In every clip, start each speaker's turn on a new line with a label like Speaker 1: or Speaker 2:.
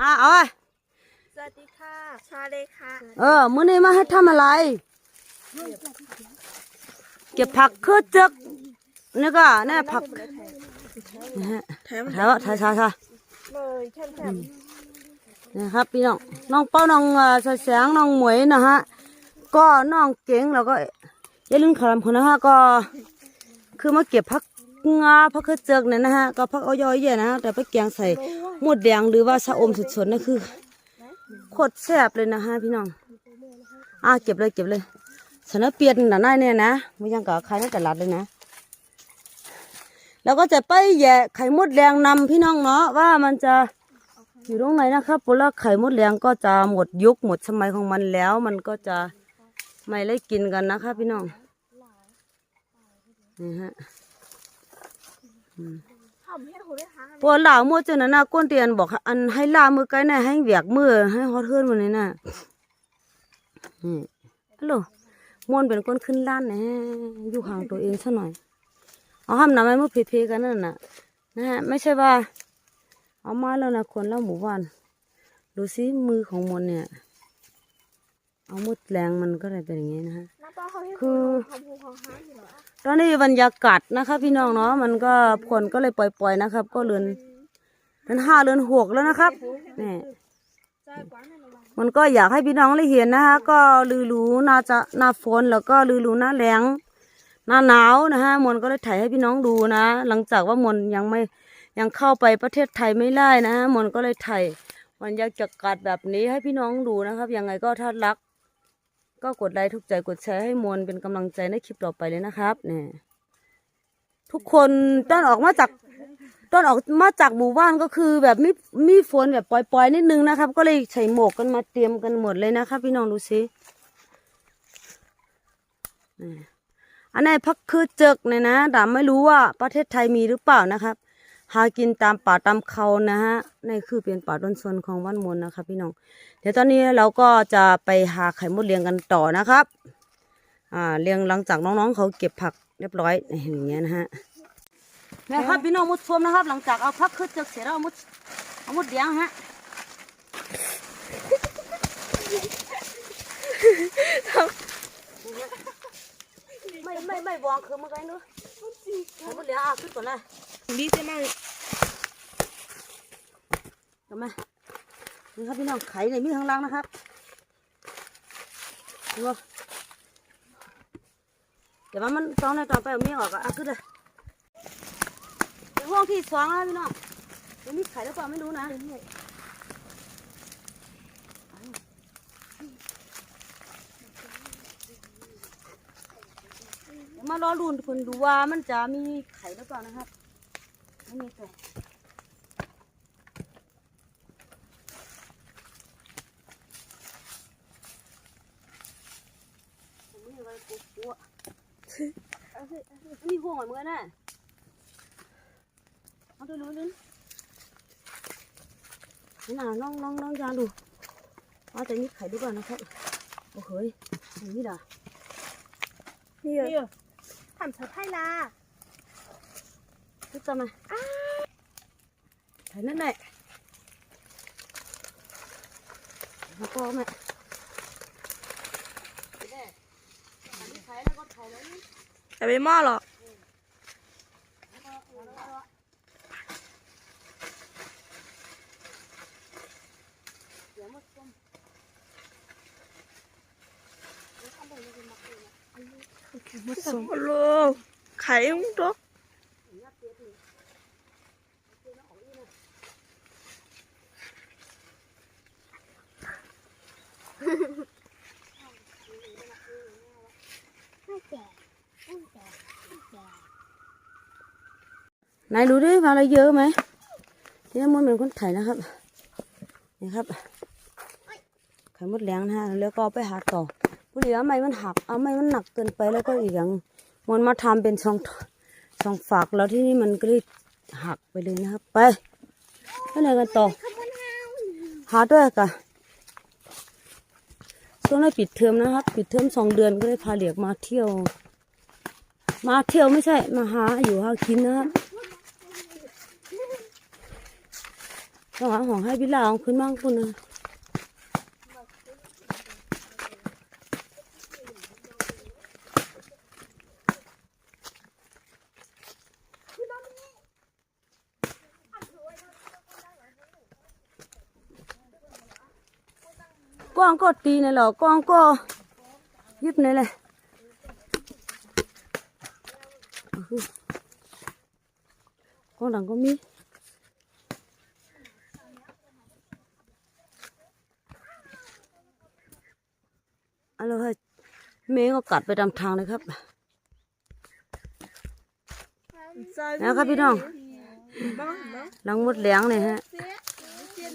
Speaker 1: อะเอาไว้
Speaker 2: สวัสดีค่ะชาเลยค่ะ
Speaker 1: เออมื้อนี้มาให้ทำอะไร เก็บผักคือจึกนี่ก็นี่ผักนะฮะ
Speaker 2: แถม
Speaker 1: ถ่ายว่าถ่ายถ่ายถ่าย
Speaker 2: เลยแถมแถม
Speaker 1: นะครับพี่น้องน้องเป้าน้องเอ่อแสงน้องหมวยนะฮะก็น้องเก่งแล้วก็อย่าลืมขำคนนะฮะก็ คือมาเก็บผัก งาผักคือจึกเนี่ยนะฮะก็ผักเอ้อยเย่นะฮะแต่ไปแกงใส่หมดแดงหรือว่าชะอมสดๆนั่นคือโคตรแซ่บเลยนะฮะพี่น้องอะเก็บเลยเก็บเลยสนเปียนหนาหน้าเนี่ยนะไม่ยังกับใครในตลาดเลยนะ แล้วก็จะไปแย่ไข่มดแดงนำพี่น้องเนาะว่ามันจะอยู่ตรงไหนนะครับเพราะว่าไข่มดแดงก็จะหมดยุคหมดสมัยของมันแล้ว มันก็จะไม่ได้กินกันนะคะพี่น้องนี่ฮะ
Speaker 2: ทำให้คุณได้ทาน
Speaker 1: ปวดหลาวมัวจนน่ะก้นเตียนบอก อันให้ลามือไกลน่ะให้เวียกมือให้ฮอดเฮือนวันนี้น่ะนี่ฮัลโหลมวนเป็นคนขึ้นล้านแหนะอยู่ห่างตัวเองซะหน่อยเอาห้ามนำไม้มือเพๆกันนั่นน่ะนะฮะไม่ใช่ว่า เอามาแล้วนะคนแล้วหมู่บ้านดูสิมือของมนเนี่ย เอามุดแรงมันก็เลยเป็นอย่างนี้นะฮะ
Speaker 2: น้าป้าเขาให้
Speaker 1: คือ ตอนนี้บรรยากาศนะคะพี่น้องเนาะมันก็ฝนก็เลยปล่อยๆนะครับ ก็เรือนเรือนห้าเรือนหกแล้วนะครับนี่
Speaker 2: ย
Speaker 1: มันก็อยากให้พี่น้องได้เห็นนะคะก็ลือรู้น่าจะหน้าฝนแล้วก็ลือรู้หน้าแรงหน้าหนาวนะฮะมนก็เลยถ่ายให้พี่น้องดูนะ หลังจากว่ามนยังไม่ยังเข้าไปประเทศไทยไม่ได้นะฮะมนก็เลยถ่ายบรรยากาศแบบนี้ให้พี่น้องดูนะครับยังไงก็ถ้ารัก ก็กดไลค์ทุกใจกดแชร์ให้มวลเป็นกำลังใจในคลิปต่อไปเลยนะครับเนี่ยทุกคนต้นออกมาจากต้นออกมาจากหมู่บ้านก็คือ แบบมีมีฝนแบบปล่อยๆนิดนึงนะครับ ก็เลยใส่หมวกกันมาเตรียมกันหมดเลยนะครับ พี่น้องดูสินี่อันนี้พักคือเจกเนี่ยนะแต่ไม่รู้ว่าประเทศไทยมีหรือเปล่านะครับ หากินตามป่าตามเขานะฮะนี่คือเป็นป่าต้นสนของวันมนนะครับพี่น้องเดี๋ยวตอนนี้เราก็จะไปหาไข่มดเรียงกันต่อนะครับ อ่าเรียงหลังจากน้องๆเขาเก็บผักเรียบร้อยอย่างเงี้ยนะฮะแม่ครับพี่น้องมุดชมนะครับ หลังจากเอาพักขึ้นจากเสร็จแล้วมุดเอามุดเลี้ยงฮะไม่ไม่ไม่วางคือเมื่อไงเนอะไข่มดเลี้ยงอะขึ้นก่อนเลย
Speaker 2: ดีใช่ไหม
Speaker 1: ทำไมนี่ครับพี่น้องไข่ในมีข้างล่างนะครับดูว่าเดี๋ยวมันต้อนในตอนไปเอามีออกอะอะขึ้นเลยเป็นห้องที่สองแล้วพี่น้องมันมีไข่หรือเปล่าไม่รู้นะเดี๋ยวมารอลุ้นคุณดูว่ามันจะมีไข่หรือเปล่านะครับ ไม่มีไข่นี่อะไรกูกูอะนี่ห่วงเหมือนกันน่ะเอาดูดูดูนี่น่ะน้องน้องน้องยาดูเอาแต่นี่ไข่ดูก่อนนะครับโอ้โหยอย่างนี้ด่ะ
Speaker 2: นี่เซอร์ไพรส์ละ
Speaker 1: ดูต่อไข่ละมา ต่อมาไข่แล้วก็ไข่แล้วนี่
Speaker 2: แต่ไม่หม้อหรอก
Speaker 1: เดี๋ยวมาต้ม
Speaker 2: สมโลไข่มุกดก
Speaker 1: นายรู้ดิมาอะไรเยอะไหมเนี่ยมันเป็นคนไทยนะครับนี่ครับไข่มดแดงนะฮะแล้วก็เอาไปหาต่อผู้เหลือไม่มันหักเอาไม่มันหนักเกินไปแล้วก็อีกอย่างมันมาทำเป็นช่องช่องฝากแล้วที่นี่มันก็เลยหักไปเลยนะครับ ไปไปไหนกันต่อหาด้วยกัน ช่วงนี้ปิดเทอมนะครับ ปิดเทอมสองเดือนก็เลยพาเหลียกมาเที่ยว มาเที่ยวไม่ใช่ มาหาอยู่หากินนะครับต้องหาของให้พี่ลาวขึ้นมั่งคุณนะกว้างก็ตีนี่แหละกว้างก็ยิบนี่แหละกว้างหลังก็มี เอาเลยให้เมย์ก็กัดไปตามทางเลยครับ นะครับพี่น้อง
Speaker 2: บ้างเนาะ
Speaker 1: หลังมดเหลียงเนี่ยฮะกองหลังเอา เนี่ยเตรียมพ่อจะไปฮัลโหล
Speaker 2: พี่อะ
Speaker 1: ของมีเมย์อะ
Speaker 2: พี่อะคือมีแต่มีอยู่นี่แหละเออว่ามัน
Speaker 1: เด้อ
Speaker 3: เอามาเขาเดี๋ยวมีผักกับโกงอะ
Speaker 1: มาป้อนหาฮัลโหลเอ้ย
Speaker 3: ไปเนาะ
Speaker 1: พ่อน่ะแล้วก็หลักออกมาเลยเนี่ยนะฮะ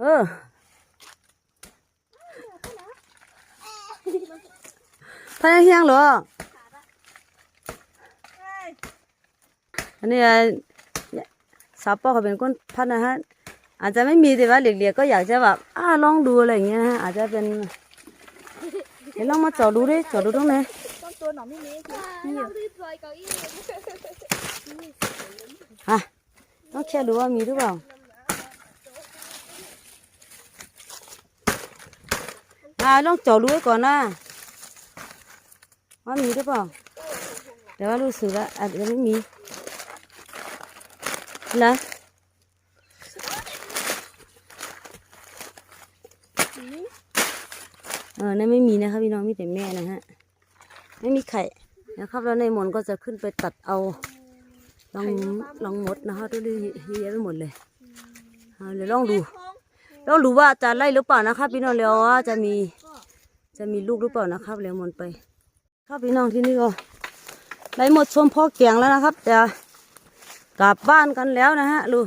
Speaker 1: เออพายเฮียงเหรออันนี้อะสาวปอเขาเป็นคนพัฒนะฮะอาจจะไม่มีแต่ว่าเด็กๆก็อยากจะแบบอ่าลองดูอะไรอย่างเงี้ยนะฮะอาจจะเป็นเดี๋ยวลองมาเจาะดูดิเจาะดูตรงไหน
Speaker 2: ต้นตัวหนอนไม่มีคือ
Speaker 3: เราที่ปล่อยเก้าอี้
Speaker 1: ฮะต้องแค่ดูว่ามีหรือเปล่า อ่าลองเจาะดูไว้ก่อนนะว่ามีหรือเปล่าแต่ว่ารู้สึกว่าอาจจะไม่มีนะเออนั่นไม่มีนะครับพี่น้องมีแต่แม่นะฮะ ไม่มีไข่นะครับแล้วในหมอนก็จะขึ้นไปตัดเอาลองลองมดนะคะตัวนี้เยอะแยะไปหมดเลยเอาเดี๋ยวลองดู ลองดูว่าจะไล่หรือเปล่านะครับ พี่น้องแล้วว่าจะมีจะมีลูกหรือเปล่านะครับแล้วหมดไป ครับพี่น้องที่นี่ก็ไล่หมดชมพ่อเกียงแล้วนะครับจะกลับบ้านกันแล้วนะฮะลูก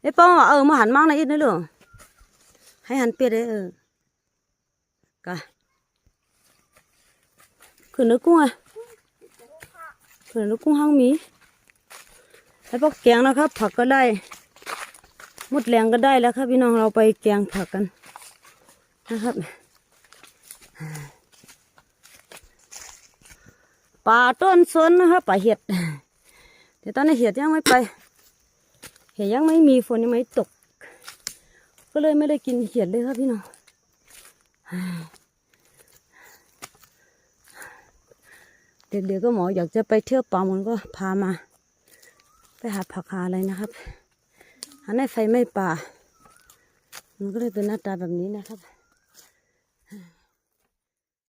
Speaker 1: ไอ้ป้องเออมาหันมั่งนะอีกนะลูกให้หันเปียดเลยเออกะขึ้นนึกกุ้งอะ ขึ้นนึกกุ้งห้างมีไอ้พวกแกงนะครับ ผักก็ได้หมดแรงก็ได้แล้วครับพี่น้องเราไปแกงผักกันนะครับป่าต้นสนนะครับป่าเห็ดแต่ตอนนี้เห็ดยังไม่ไป เห็ดยังไม่มีฝนยังไม่ตก ก็เลยไม่ได้กินเห็ดเลยครับพี่น้อง เด็กๆก็หมออยากจะไปเที่ยวป่ามันก็พามา ไปหาผักหาอะไรนะครับหาในไฟไม่ป่า มันก็เลยเป็นหน้าตาแบบนี้นะครับ